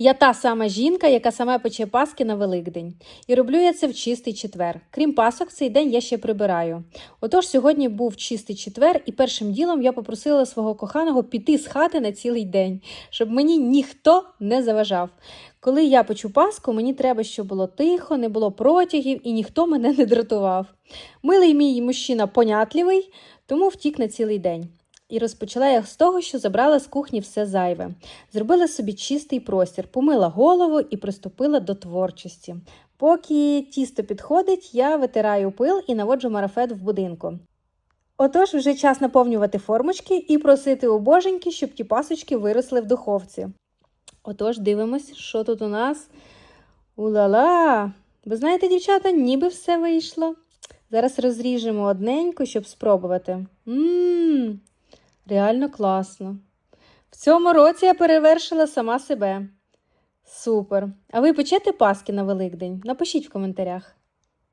Я та сама жінка, яка сама пече паски на Великдень. І роблю я це в чистий четвер. Крім пасок, цей день я ще прибираю. Отож, сьогодні був чистий четвер, і першим ділом я попросила свого коханого піти з хати на цілий день, щоб мені ніхто не заважав. Коли я печу паску, мені треба, щоб було тихо, не було протягів і ніхто мене не дратував. Милий мій мужчина понятлівий, тому втік на цілий день. І розпочала я з того, що забрала з кухні все зайве. Зробила собі чистий простір, помила голову і приступила до творчості. Поки тісто підходить, я витираю пил і наводжу марафет в будинку. Отож, вже час наповнювати формочки і просити у боженьки, щоб ті пасочки виросли в духовці. Отож, дивимось, що тут у нас. Ула-ла! Ви знаєте, дівчата, ніби все вийшло. Зараз розріжемо одненьку, щоб спробувати. Ммм, реально класно. В цьому році я перевершила сама себе. Супер. А ви печете паски на Великдень? Напишіть в коментарях.